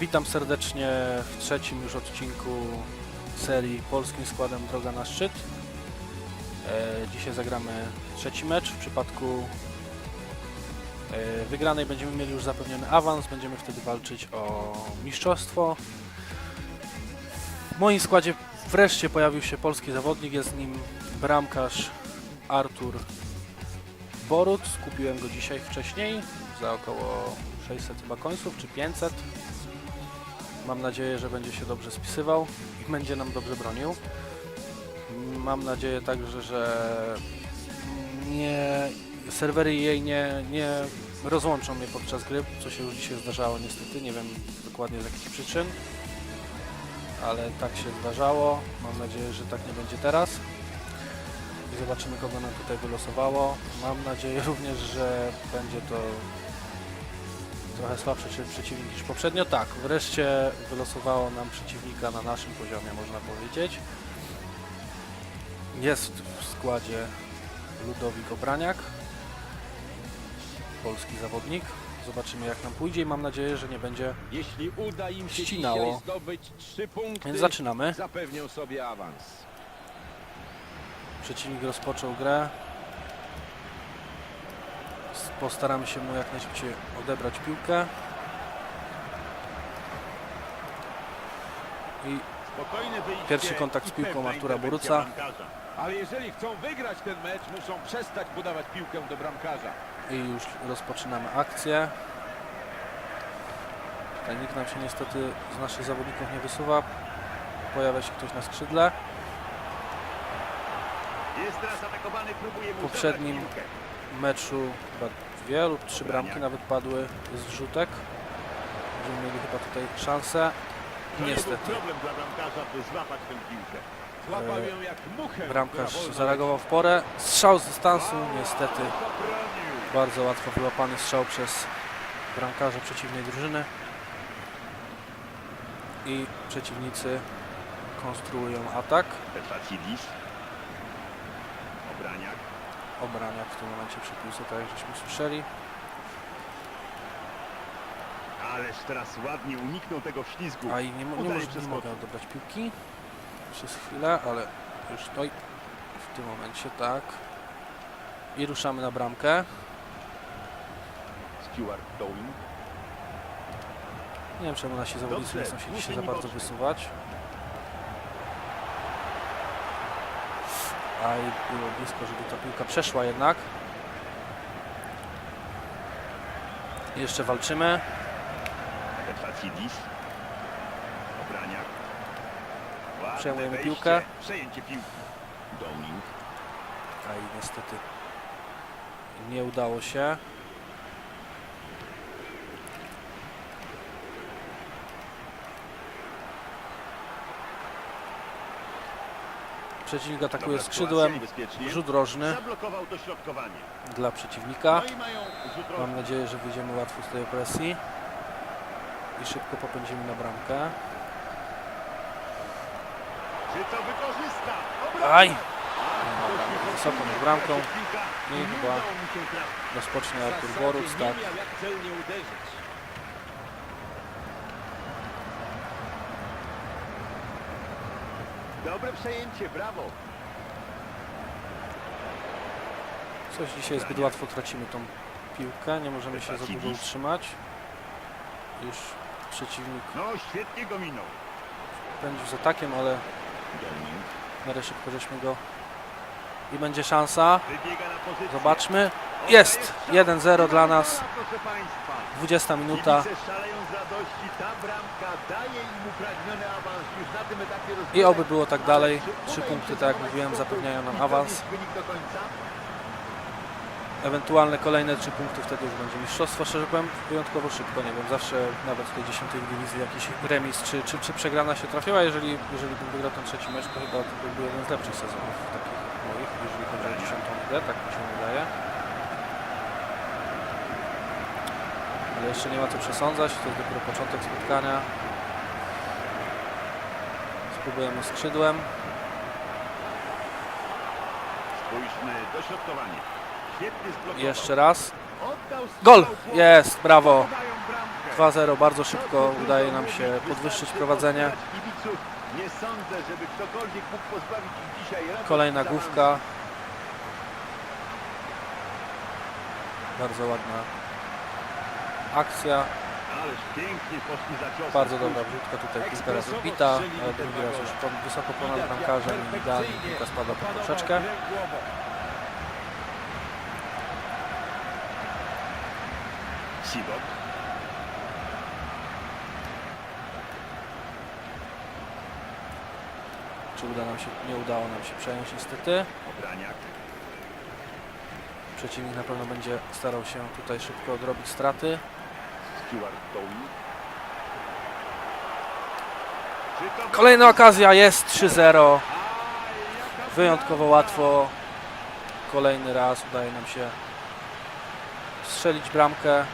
Witam serdecznie w trzecim już odcinku serii Polskim Składem Droga na Szczyt. E, dzisiaj zagramy trzeci mecz. W przypadku e, wygranej będziemy mieli już zapewniony awans. Będziemy wtedy walczyć o mistrzostwo. W moim składzie wreszcie pojawił się polski zawodnik. Jest nim bramkarz Artur Borut. Skupiłem go dzisiaj wcześniej za około 600 chyba końców, czy 500. Mam nadzieję, że będzie się dobrze spisywał i będzie nam dobrze bronił. Mam nadzieję także, że nie, serwery jej nie, nie rozłączą mnie podczas gry, co się już dzisiaj zdarzało niestety, nie wiem dokładnie z jakich przyczyn, ale tak się zdarzało. Mam nadzieję, że tak nie będzie teraz. I zobaczymy kogo nam tutaj wylosowało. Mam nadzieję również, że będzie to trochę słabszy przeciwnik niż poprzednio. Tak, wreszcie wylosowało nam przeciwnika na naszym poziomie, można powiedzieć. Jest w składzie Ludowik Obraniak, polski zawodnik. Zobaczymy jak nam pójdzie i mam nadzieję, że nie będzie. Jeśli uda im się Ścinało. dzisiaj zdobyć trzy punkty, Więc zaczynamy. zapewnią sobie awans. Przeciwnik rozpoczął grę. Postaramy się mu jak najszybciej odebrać piłkę. I Pierwszy kontakt z piłką Artura Boruca. Ale jeżeli chcą wygrać ten mecz, muszą przestać podawać piłkę do bramkarza. I już rozpoczynamy akcję. Tutaj nikt nam się niestety z naszych zawodników nie wysuwa. Pojawia się ktoś na skrzydle. Jest teraz atakowany, próbuje W poprzednim meczu chyba dwie lub trzy bramki nawet padły z wrzutek. Będziemy mieli chyba tutaj szansę. Niestety problem dla bramkarza, by złapać tę piłkę. Złapał ją jak muchę. bramkarz zareagował w porę. Strzał z dystansu niestety bardzo łatwo wyłapany strzał przez bramkarza przeciwnej drużyny. I przeciwnicy konstruują atak. Obraniak w tym momencie przy piłce, tak jak żeśmy słyszeli. Ależ teraz ładnie uniknął tego ślizgu. A i nie, mo- nie, Udaje może, nie przeskoczyć. mogę odebrać piłki przez chwilę, ale już stoi w tym momencie, tak. I ruszamy na bramkę. Stuart Dowling. Nie wiem czemu nasi zawodnicy nie Dobrze, chcą się dzisiaj za bardzo wysuwać. A i było blisko, żeby ta piłka przeszła jednak. Jeszcze walczymy. Przejmujemy piłkę. Przejęcie piłki. A i niestety nie udało się. Przeciwnik atakuje skrzydłem. Rzut rożny dla przeciwnika. No Mam nadzieję, że wyjdziemy łatwo z tej opresji i szybko popędzimy na bramkę. Czy to wykorzysta? Obronił. Aj! Wysoko nad bramką. Piłka. I chyba. Rozpocznie Artur Boruc, tak. Dobre przejęcie, brawo. Coś dzisiaj zbyt łatwo tracimy tą piłkę, nie możemy się za długo utrzymać. Już przeciwnik No, świetnie go minął. pędził z atakiem, ale w miarę szybko żeśmy go... I będzie szansa. wybiega na pozycję. Zobaczmy. Jest! 1-0 dla nas. Proszę Państwa. 20 minuta. Kibice szaleją z radości. Ta bramka daje im upragniony awans już na tym etapie I oby było tak dalej. Trzy punkty, tak jak mówiłem, zapewniają nam awans. Ewentualne kolejne trzy punkty, wtedy już będzie mistrzostwo. Szczerze powiem, wyjątkowo szybko, nie wiem, zawsze nawet w tej 10 dywizji jakiś remis czy, czy, czy przegrana się trafiła. Jeżeli, jeżeli bym wygrał ten trzeci mecz, to chyba to byłby jeden z lepszych sezonów takich moich, jeżeli chodzi o 10 ligę, tak mi się wydaje. Ale jeszcze nie ma co przesądzać, to jest dopiero początek spotkania. Spróbujemy skrzydłem. Spójrzmy, dośrodkowanie. Świetnie zblokował. Jeszcze raz. Oddał strzał Gol! Jest, brawo! Podają bramkę. 2-0 bardzo szybko udaje nam się podwyższyć prowadzenie. Kibiców nie sądzę, żeby ktokolwiek mógł pozbawić ich dzisiaj radości Kolejna z główka. Bardzo ładna akcja. Bardzo dobra wrzutka tutaj kilka razy ale drugi raz już pod, wysoko ponad bramkarzem i idealnie piłka spada pod poprzeczkę. Sibok. Czy uda nam się, nie udało nam się przejąć niestety. Obraniak. Przeciwnik na pewno będzie starał się tutaj szybko odrobić straty. Kolejna okazja jest 3-0. Aj, jaka Wyjątkowo łatwo. Kolejny raz udaje nam się strzelić bramkę.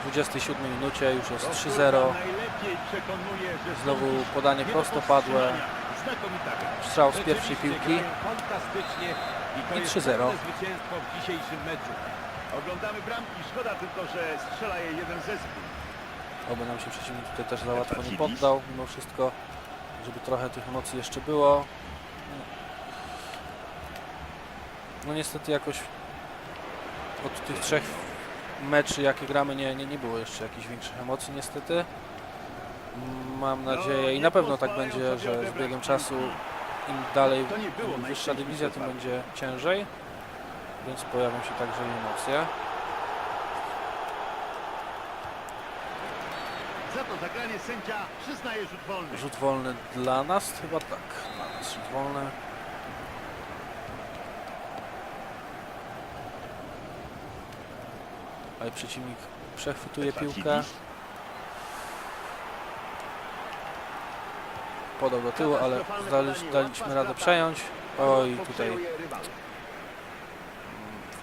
W 27 minucie już jest To 3-0. najlepiej przekonuje, że Znowu podanie prostopadłe. Strzał z pierwszej piłki. i to I jest 3-0. pewne zwycięstwo w dzisiejszym meczu. Oglądamy bramki. Szkoda tylko, że strzela je jeden zespół. Oby nam się przeciwnik tutaj też za łatwo nie poddał, mimo wszystko, żeby trochę tych emocji jeszcze było. No niestety jakoś od tych trzech meczy, jakie gramy, nie, nie, nie było jeszcze jakichś większych emocji niestety. Mam nadzieję i na pewno tak będzie, że z biegiem czasu im dalej, im wyższa dywizja, tym będzie ciężej, więc pojawią się także i emocje. Za to zagranie sędzia przyznaje rzut wolny. Rzut wolny dla nas? Chyba tak. Dla nas rzut wolny. Ale przeciwnik przechwytuje piłkę. Podał do tyłu, ale daliśmy radę przejąć. Oj, tutaj mm,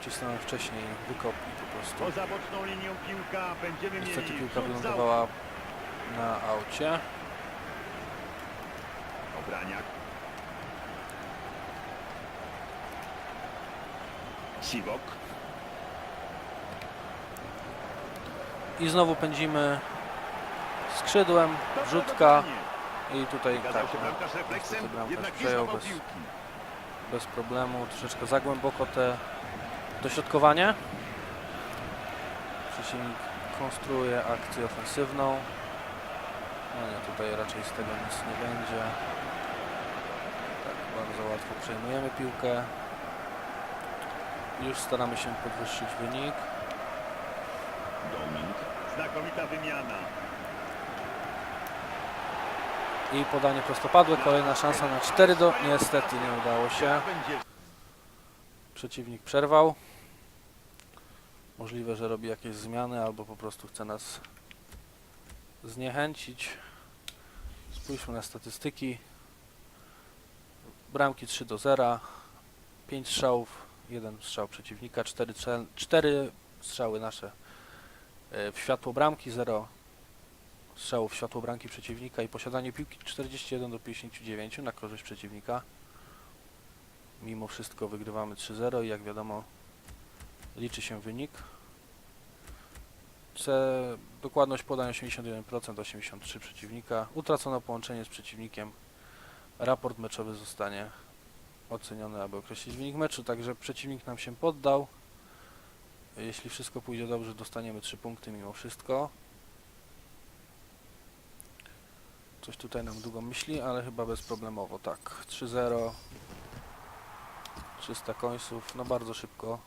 wcisnąłem wcześniej wykop i po prostu Poza boczną linią piłka będziemy niestety piłka wylądowała na aucie. Obraniak. Sibok. I znowu pędzimy skrzydłem, Dobre rzutka dokonanie. I tutaj tak, się no, bramkarz refleksem, jednak przejął bez, bez problemu, troszeczkę za głęboko te dośrodkowanie. Przeciwnik konstruuje akcję ofensywną. No nie, tutaj raczej z tego nic nie będzie. Tak, bardzo łatwo przejmujemy piłkę. Już staramy się podwyższyć wynik. Znakomita wymiana. I podanie prostopadłe, kolejna szansa na 4 do... Niestety nie udało się. Przeciwnik przerwał. Możliwe, że robi jakieś zmiany albo po prostu chce nas zniechęcić. Spójrzmy na statystyki. Bramki 3 do 0. 5 strzałów, 1 strzał przeciwnika, 4, 4 strzały nasze e, w światło bramki, 0 strzałów w światło bramki przeciwnika i posiadanie piłki 41 do 59 na korzyść przeciwnika. Mimo wszystko wygrywamy 3-0 i jak wiadomo liczy się wynik. C, dokładność podań 81%, 83% przeciwnika. Utracono połączenie z przeciwnikiem. Raport meczowy zostanie oceniony, aby określić wynik meczu. Także przeciwnik nam się poddał. Jeśli wszystko pójdzie dobrze, dostaniemy 3 punkty mimo wszystko. Coś tutaj nam długo myśli, ale chyba bezproblemowo. Tak, 3-0. 300 końców, no bardzo szybko.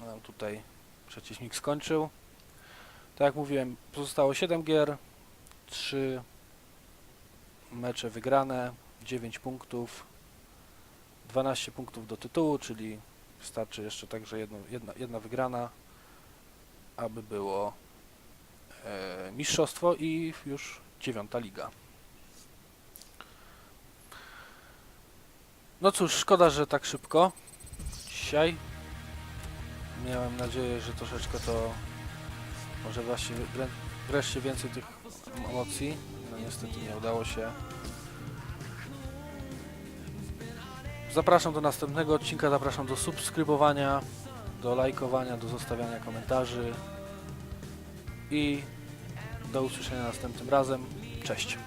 No, tutaj przeciwnik skończył. Tak jak mówiłem, pozostało 7 gier, 3 mecze wygrane, 9 punktów, 12 punktów do tytułu, czyli wystarczy jeszcze także jedno, jedna, jedna wygrana, aby było mistrzostwo i już dziewiąta liga. No cóż, szkoda, że tak szybko dzisiaj. Miałem nadzieję, że troszeczkę to może właśnie wreszcie więcej tych emocji. No niestety nie udało się. Zapraszam do następnego odcinka, zapraszam do subskrybowania, do lajkowania, do zostawiania komentarzy i do usłyszenia następnym razem. Cześć.